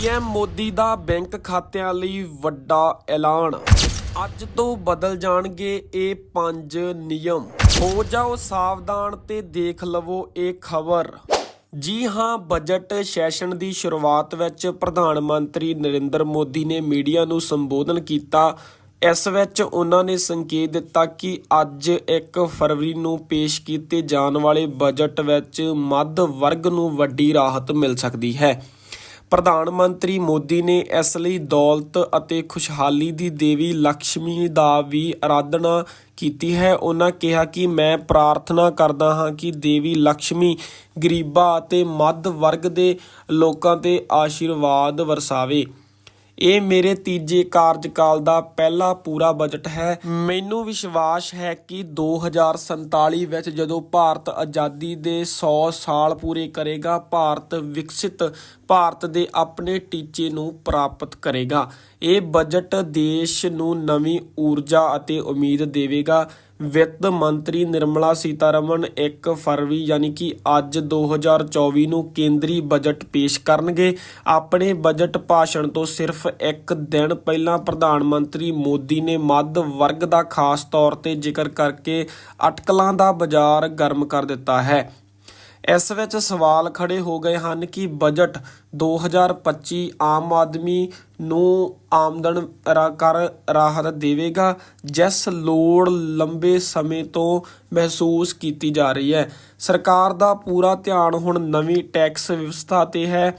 PM Modi ਦਾ bank ਖਾਤਿਆਂ ਲਈ ਵੱਡਾ ਐਲਾਨ। ਅੱਜ ਤੋਂ ਬਦਲ ਜਾਣਗੇ ਇਹ ਪੰਜ ਨਿਯਮ। ਹੋ ਜਾਓ ਸਾਵਧਾਨ ਤੇ ਦੇਖ ਲਵੋ ਇਹ ਖਬਰ। ਜੀ ਹਾਂ, ਬਜਟ ਸੈਸ਼ਨ ਦੀ ਸ਼ੁਰੂਆਤ ਵਿੱਚ ਪ੍ਰਧਾਨ ਮੰਤਰੀ ਨਰਿੰਦਰ ਮੋਦੀ ਨੇ ਮੀਡੀਆ ਨੂੰ ਸੰਬੋਧਨ ਕੀਤਾ। ਇਸ ਵਿੱਚ ਉਹਨਾਂ ਨੇ ਸੰਕੇਤ ਦਿੱਤਾ ਕਿ ਅੱਜ 1 ਫਰਵਰੀ ਨੂੰ ਪੇਸ਼ ਕੀਤੇ ਜਾਣ ਵਾਲੇ ਬਜਟ ਵਿੱਚ ਮੱਧ ਵਰਗ ਨੂੰ ਵੱਡੀ ਰਾਹਤ ਮਿਲ ਸਕਦੀ ਹੈ। ਪ੍ਰਧਾਨ ਮੰਤਰੀ ਮੋਦੀ ਨੇ ਇਸ ਲਈ ਦੌਲਤ ਅਤੇ ਖੁਸ਼ਹਾਲੀ ਦੀ ਦੇਵੀ ਲక్ష్ਮੀ ਦਾ ਵੀ ਅਰਾਧਨਾ ਕੀਤੀ ਹੈ। ਉਹਨਾਂ ਕਿਹਾ ਕਿ ਮੈਂ ਪ੍ਰਾਰਥਨਾ ਕਰਦਾ ਹਾਂ ਕਿ ਦੇਵੀ ਲక్ష్ਮੀ ਗਰੀਬਾਂ ਅਤੇ ਮੱਧ ਵਰਗ ਦੇ ਲੋਕਾਂ ਤੇ ਆਸ਼ੀਰਵਾਦ ਵਰਸਾਵੇ। ਇਹ ਮੇਰੇ ਤੀਜੇ ਕਾਰਜਕਾਲ ਦਾ ਪਹਿਲਾ ਪੂਰਾ ਬਜਟ ਹੈ। ਮੈਨੂੰ ਵਿਸ਼ਵਾਸ ਹੈ ਕਿ 2047 ਵਿੱਚ ਜਦੋਂ ਭਾਰਤ ਆਜ਼ਾਦੀ ਦੇ 100 ਸਾਲ ਪੂਰੇ ਕਰੇਗਾ, ਭਾਰਤ ਵਿਕਸਿਤ, ਭਾਰਤ ਦੇ ਆਪਣੇ ਟੀਚੇ ਨੂੰ ਪ੍ਰਾਪਤ ਕਰੇਗਾ। ਇਹ ਬਜਟ ਦੇਸ਼ ਨੂੰ ਨਵੀਂ ਊਰਜਾ ਅਤੇ ਉਮੀਦ ਦੇਵੇਗਾ। ਵਿੱਤ ਮੰਤਰੀ ਨਿਰਮਲਾ ਸੀਤਾਰਮਨ 1 ਫਰਵਰੀ ਯਾਨੀ ਕਿ ਅੱਜ 2024 ਨੂੰ ਕੇਂਦਰੀ ਬਜਟ ਪੇਸ਼ ਕਰਨਗੇ। ਆਪਣੇ ਬਜਟ ਭਾਸ਼ਣ ਤੋਂ ਸਿਰਫ ਇੱਕ ਦਿਨ ਪਹਿਲਾਂ ਪ੍ਰਧਾਨ ਮੰਤਰੀ ਮੋਦੀ ਨੇ ਮੱਧ ਵਰਗ ਦਾ ਖਾਸ ਤੌਰ ਤੇ ਜ਼ਿਕਰ ਕਰਕੇ ਅਟਕਲਾਂ ਦਾ ਬਾਜ਼ਾਰ ਗਰਮ ਕਰ ਦਿੱਤਾ ਹੈ। ਇਸ ਵਿੱਚ ਸਵਾਲ ਖੜੇ ਹੋ ਗਏ ਹਨ ਕਿ ਬਜਟ 2025 ਆਮ ਆਦਮੀ ਨੂੰ ਆਮਦਨ ਕਰ ਰਾਹਤ ਦੇਵੇਗਾ, ਜਿਸ ਲੋੜ ਲੰਬੇ ਸਮੇਂ ਤੋਂ ਮਹਿਸੂਸ ਕੀਤੀ ਜਾ ਰਹੀ ਹੈ। ਸਰਕਾਰ ਦਾ ਪੂਰਾ ਧਿਆਨ ਹੁਣ ਨਵੀਂ ਟੈਕਸ ਵਿਵਸਥਾ ਤੇ ਹੈ।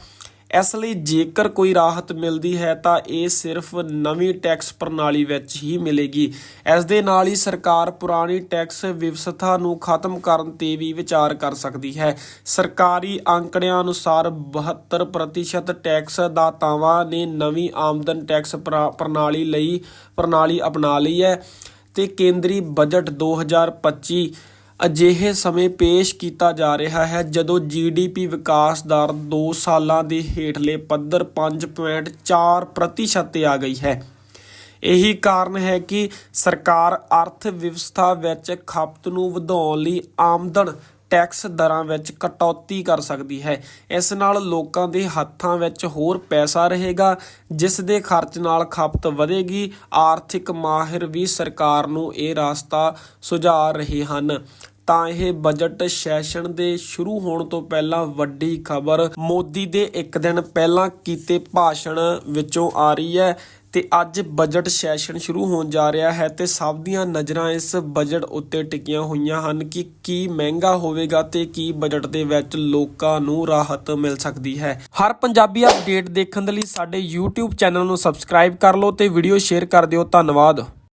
ਇਸ ਲਈ ਜੇਕਰ ਕੋਈ ਰਾਹਤ ਮਿਲਦੀ ਹੈ ਤਾਂ ਇਹ ਸਿਰਫ ਨਵੀਂ ਟੈਕਸ ਪ੍ਰਣਾਲੀ ਵਿੱਚ ਹੀ ਮਿਲੇਗੀ। ਇਸ ਦੇ ਨਾਲ ਹੀ ਸਰਕਾਰ ਪੁਰਾਣੀ ਟੈਕਸ ਵਿਵਸਥਾ ਨੂੰ ਖਤਮ ਕਰਨ ਤੇ ਵੀ ਵਿਚਾਰ ਕਰ ਸਕਦੀ ਹੈ। ਸਰਕਾਰੀ ਅੰਕੜਿਆਂ ਅਨੁਸਾਰ 72% ਟੈਕਸ ਦਾਤਾਵਾਂ ਨੇ ਨਵੀਂ ਆਮਦਨ ਟੈਕਸ ਪ੍ਰਾ- ਪ੍ਰਣਾਲੀ ਲਈ, ਪ੍ਰਣਾਲੀ ਅਪਣਾ ਲਈ ਹੈ ਤੇ ਕੇਂਦਰੀ ਬਜਟ 2025 ਅਜਿਹੇ ਸਮੇਂ ਪੇਸ਼ ਕੀਤਾ ਜਾ ਰਿਹਾ ਹੈ ਜਦੋਂ ਜੀਡੀਪੀ ਵਿਕਾਸ ਦਰ 2 ਸਾਲਾਂ ਦੇ ਹੇਠਲੇ ਪੱਧਰ 5.4% ਪ੍ਰਤੀਸ਼ਤ ਤੇ ਆ ਗਈ ਹੈ। ਇਹੀ ਕਾਰਨ ਹੈ ਕਿ ਸਰਕਾਰ ਅਰਥ ਵਿਵਸਥਾ ਵਿੱਚ ਖਪਤ ਨੂੰ ਵਧਾਉਣ ਲਈ ਆਮਦਨ ਟੈਕਸ ਦਰਾਂ ਵਿੱਚ ਕਟੌਤੀ ਕਰ ਸਕਦੀ ਹੈ। ਇਸ ਨਾਲ ਲੋਕਾਂ ਦੇ ਹੱਥਾਂ ਵਿੱਚ ਹੋਰ ਪੈਸਾ ਰਹੇਗਾ, ਜਿਸ ਦੇ ਖਰਚ ਨਾਲ ਖਪਤ ਵਧੇਗੀ। ਆਰਥਿਕ ਮਾਹਿਰ ਵੀ ਸਰਕਾਰ ਨੂੰ ਇਹ ਰਾਸਤਾ ਸੁਝਾ ਰਹੇ ਹਨ। ਤਾਂ ਇਹ ਬਜਟ ਸੈਸ਼ਨ ਦੇ ਸ਼ੁਰੂ ਹੋਣ ਤੋਂ ਪਹਿਲਾਂ ਵੱਡੀ ਖਬਰ ਮੋਦੀ ਦੇ ਇੱਕ ਦਿਨ ਪਹਿਲਾਂ ਕੀਤੇ ਭਾਸ਼ਣ ਵਿੱਚੋਂ ਆ ਰਹੀ ਹੈ। ਤੇ ਅੱਜ ਬਜਟ ਸੈਸ਼ਨ ਸ਼ੁਰੂ ਹੋਣ ਜਾ ਰਿਹਾ ਹੈ ਤੇ ਸਭ ਦੀਆਂ ਨਜ਼ਰਾਂ ਇਸ ਬਜਟ ਉੱਤੇ ਟਿਕੀਆਂ ਹੋਈਆਂ ਹਨ ਕਿ ਕੀ ਮਹਿੰਗਾ ਹੋਵੇਗਾ ਤੇ ਕੀ ਬਜਟ ਦੇ ਵਿੱਚ ਲੋਕਾਂ ਨੂੰ ਰਾਹਤ ਮਿਲ ਸਕਦੀ ਹੈ। ਹਰ ਪੰਜਾਬੀ ਅਪਡੇਟ ਦੇਖਣ ਦੇ ਲਈ ਸਾਡੇ YouTube ਚੈਨਲ ਨੂੰ ਸਬਸਕ੍ਰਾਈਬ ਕਰ ਲਓ ਤੇ ਵੀਡੀਓ ਸ਼ੇਅਰ ਕਰ ਦਿਓ। ਧੰਨਵਾਦ।